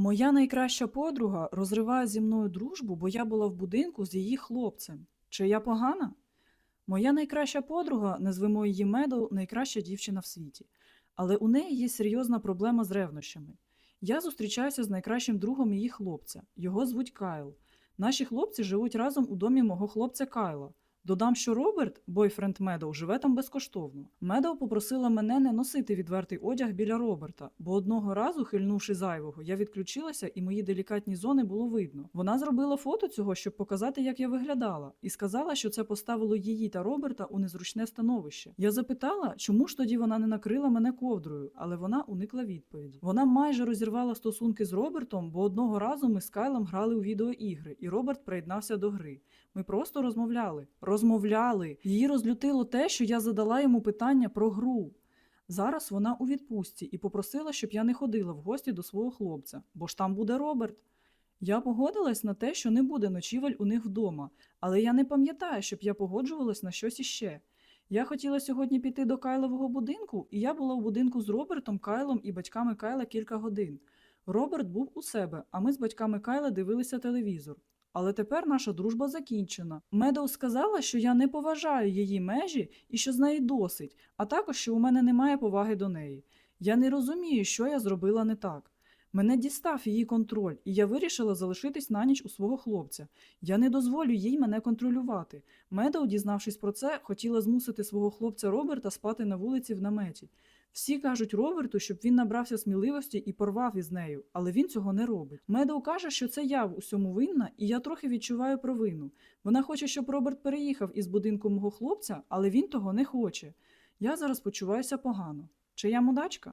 Моя найкраща подруга розриває зі мною дружбу, бо я була в будинку з її хлопцем. Чи я погана? Моя найкраща подруга, назвемо її Медоу, найкраща дівчина в світі. Але у неї є серйозна проблема з ревнощами. Я зустрічаюся з найкращим другом її хлопця. Його звуть Кайл. Наші хлопці живуть разом у домі мого хлопця Кайла. Додам, що Роберт, бойфренд Медоу, живе там безкоштовно. Медоу попросила мене не носити відвертий одяг біля Роберта, бо одного разу, хильнувши зайвого, я відключилася і мої делікатні зони було видно. Вона зробила фото цього, щоб показати, як я виглядала, і сказала, що це поставило її та Роберта у незручне становище. Я запитала, чому ж тоді вона не накрила мене ковдрою, але вона уникла відповіді. Вона майже розірвала стосунки з Робертом, бо одного разу ми з Кайлом грали у відеоігри, і Роберт приєднався до гри. Ми просто розмовляли. Розмовляли. Її розлютило те, що я задала йому питання про гру. Зараз вона у відпустці і попросила, щоб я не ходила в гості до свого хлопця, бо ж там буде Роберт. Я погодилась на те, що не буде ночівель у них вдома, але я не пам'ятаю, щоб я погоджувалась на щось іще. Я хотіла сьогодні піти до Кайлового будинку, і я була у будинку з Робертом, Кайлом і батьками Кайла кілька годин. Роберт був у себе, а ми з батьками Кайла дивилися телевізор. Але тепер наша дружба закінчена. Медоу сказала, що я не поважаю її межі і що з неї досить, а також що у мене немає поваги до неї. Я не розумію, що я зробила не так. Мене дістав її контроль, і я вирішила залишитись на ніч у свого хлопця. Я не дозволю їй мене контролювати. Медоу, дізнавшись про це, хотіла змусити свого хлопця Роберта спати на вулиці в наметі. Всі кажуть Роверту, щоб він набрався сміливості і порвав із нею, але він цього не робить. Медоу каже, що це я в усьому винна, і я трохи відчуваю провину. Вона хоче, щоб Роберт переїхав із будинку мого хлопця, але він того не хоче. Я зараз почуваюся погано. Чи я мудачка?